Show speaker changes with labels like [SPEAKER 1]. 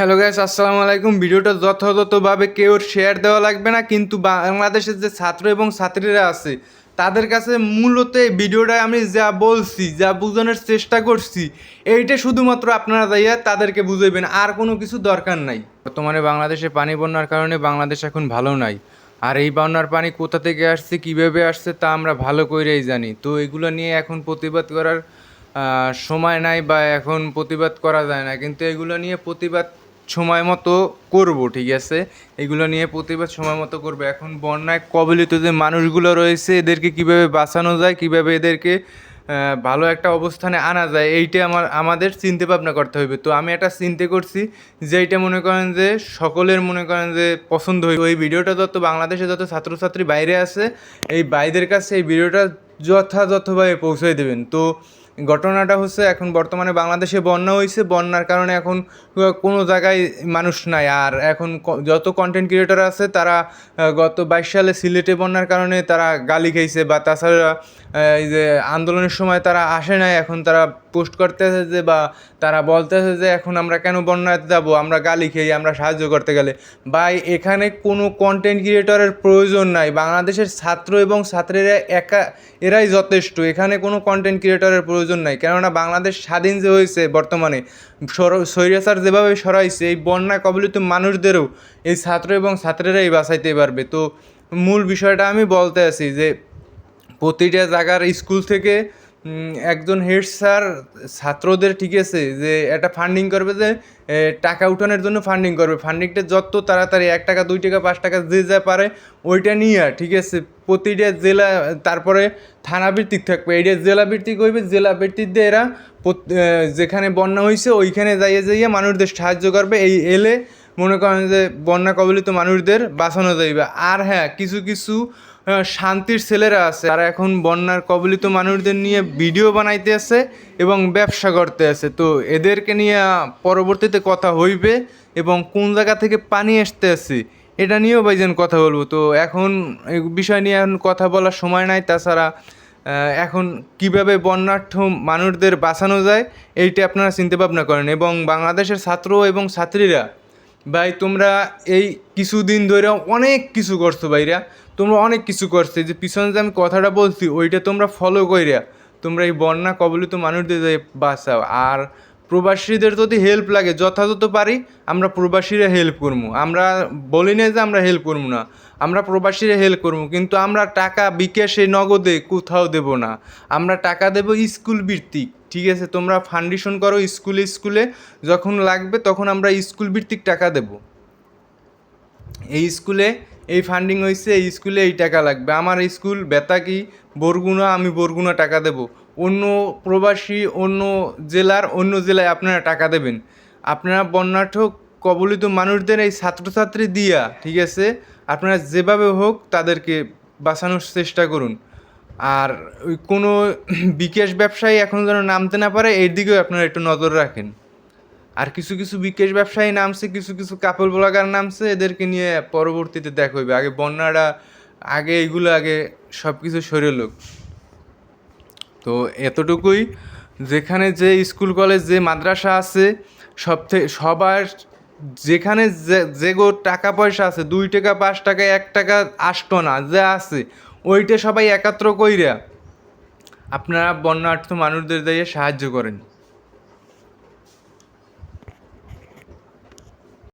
[SPEAKER 1] Hello guys, আসসালামু আলাইকুম। ভিডিওটা যথাযথভাবে কেউ শেয়ার দেওয়া লাগবে না, কিন্তু বাংলাদেশের যে ছাত্র এবং ছাত্রীরা আছে, তাদের কাছে মূলত এই ভিডিওটা আমি যা বলছি, যা বোঝানোর চেষ্টা করছি, এইটা শুধুমাত্র আপনারা যাইয়া তাদেরকে বুঝাইবেন, আর কোনো কিছু দরকার নাই। বর্তমানে বাংলাদেশে পানি বন্যার কারণে বাংলাদেশ এখন ভালো নাই। আর এই বন্যার পানি কোথা থেকে আসছে, কীভাবে আসছে, তা আমরা ভালো করেই জানি। তো এগুলো নিয়ে এখন প্রতিবাদ করার সময় নাই বা এখন প্রতিবাদ করা যায় না। কিন্তু এগুলো নিয়ে প্রতিবাদ সময় মতো করব, ঠিক আছে? এগুলো নিয়ে প্রতিবাদ সময় মতো করব। এখন বন্যায় কবলিত যে মানুষগুলো রয়েছে, এদেরকে কীভাবে বাঁচানো যায়, কীভাবে এদেরকে ভালো একটা অবস্থানে আনা যায়, এইটা আমার, আমাদের চিন্তা ভাবনা করতে হবে তো আমি একটা চিন্তা করছি যে, এইটা মনে করেন যে, সকলের মনে করেন যে, পছন্দ হইব। এই ভিডিওটা যত বাংলাদেশে যত ছাত্রছাত্রী বাইরে আছে, এই বাইদের কাছে এই ভিডিওটা যথাযথভাবে পৌঁছে দেবেন। তো ঘটনাটা হচ্ছে এখন বর্তমানে বাংলাদেশে বন্যা হয়েছে, বন্যার কারণে এখন কোনো জায়গায় মানুষ নাই। আর এখন যত কন্টেন্ট ক্রিয়েটর আছে, তারা গত বাইশ সালে সিলেটে বন্যার কারণে তারা গালি খেয়েছে বা তাছাড়া এই যে আন্দোলনের সময় তারা আসে নাই, এখন তারা পোস্ট করতেছে যে বা তারা বলতেছে যে এখন আমরা কেন বন্যাতে যাব, আমরা গালি খেয়ে, আমরা সাহায্য করতে গেলে। ভাই, এখানে কোনো কন্টেন্ট ক্রিয়েটরের প্রয়োজন নাই। বাংলাদেশের ছাত্র এবং ছাত্রীরা একা, এরাই যথেষ্ট। এখানে কোনো কন্টেন্ট ক্রিয়েটরের প্রয়োজন নাই। কেননা বাংলাদেশ স্বাধীন যে হয়েছে বর্তমানে, সর- স্বৈরাচার যেভাবে সরাইছে, এই বন্যা কবলিত মানুষদেরও এই ছাত্র এবং ছাত্রীরাই বাঁচাইতে পারবে। তো মূল বিষয়টা আমি বলতে আছি যে, প্রতিটা জায়গার স্কুল থেকে একজন হেড স্যার, ছাত্রদের ঠিক আছে, যে একটা ফান্ডিং করবে যে টাকা উঠানোর জন্য ফান্ডিং করবে। ফান্ডিংটা যত তাড়াতাড়ি, এক টাকা, দুই টাকা, পাঁচ টাকা যে যা পারে, ওইটা নিয়ে, ঠিক আছে। প্রতিটা জেলা, তারপরে থানা ভিত্তিক থাকবে। এইটা জেলা ভিত্তিক হইবে, জেলা ভিত্তিক দিয়ে এরা যেখানে বন্যা হয়েছে ওইখানে যাইয়ে যাইয়ে মানুষদের সাহায্য করবে। এই এলে মনে করেন যে, বন্যা কবলিত মানুষদের বাঁচানো যাইবে। আর হ্যাঁ কিছু কিছু শান্তির ছেলেরা আছে। তারা এখন বন্যার কবলিত মানুষদের নিয়ে ভিডিও বানাইতে আছে এবং ব্যবসা করতে আছে। তো এদেরকে নিয়ে পরবর্তীতে কথা হইবে এবং কোন জায়গা থেকে পানি আসতে আছে, এটা নিয়েও ভাইজান কথা বলব। তো এখন এই বিষয় নিয়ে এখন কথা বলার সময় নাই। তাছাড়া এখন কীভাবে বন্যার্থ মানুষদের বাঁচানো যায়, এইটা আপনারা চিন্তা ভাবনা করেন। এবং বাংলাদেশের ছাত্র এবং ছাত্রীরা, ভাই তোমরা এই কিছুদিন ধরে অনেক কিছু করছ ভাইরা। তোমরা অনেক কিছু করছে যে পিছনে যে আমি কথাটা বলছি, ওইটা তোমরা ফলো কইরা তোমরা এই বন্যা কবলিত মানুষদের বাঁচাও। আর প্রবাসীদের যদি হেল্প লাগে, যথাযথ পারি আমরা প্রবাসীরা হেল্প করব আমরা বলি না যে আমরা হেল্প করব না, আমরা প্রবাসীরা হেল্প করব কিন্তু আমরা টাকা বিকাশে নগদে কোথাও দেব না। আমরা টাকা দেব স্কুল ভিত্তিক, ঠিক আছে? তোমরা ফান্ডেশন করো স্কুলে স্কুলে যখন লাগবে তখন আমরা স্কুল ভিত্তিক টাকা দেব। এই স্কুলে এই ফান্ডিং হয়েছে এই স্কুলে এই টাকা লাগবে। আমার স্কুল বেতাকি বরগুনা, আমি বরগুনা টাকা দেব। অন্য প্রবাসী, অন্য জেলার, অন্য জেলায় আপনারা টাকা দেবেন। আপনারা বন্যার্থ কবলিত মানুষদের এই ছাত্রছাত্রী দিয়া, ঠিক আছে? আপনারা যেভাবে হোক তাদেরকে বাঁচানোর চেষ্টা করুন। আর ওই কোনো বিকাশ ব্যবসায়ী এখন যেন নামতে না পারে, এর দিকেও আপনারা একটু নজর রাখেন। আর কিছু কিছু বিকাশ ব্যবসায়ী নামছে, কিছু কিছু কাপল ব্লগার নামছে, এদেরকে নিয়ে পরবর্তীতে দেখা হইবে। আগে বন্যাটা আগে এগুলো, আগে সব কিছু সরে লোক। তো এতটুকুই। যেখানে যে স্কুল কলেজ যে মাদ্রাসা আছে সব থেকে সবার যেখানে যে গো টাকা পয়সা আছে, দুই টাকা, পাঁচ টাকা, এক টাকা আসতো না, যে আছে, ওইটা সবাই একাত্র কইরা আপনারা বন্যার্থ মানুষদের দিয়ে সাহায্য করেন।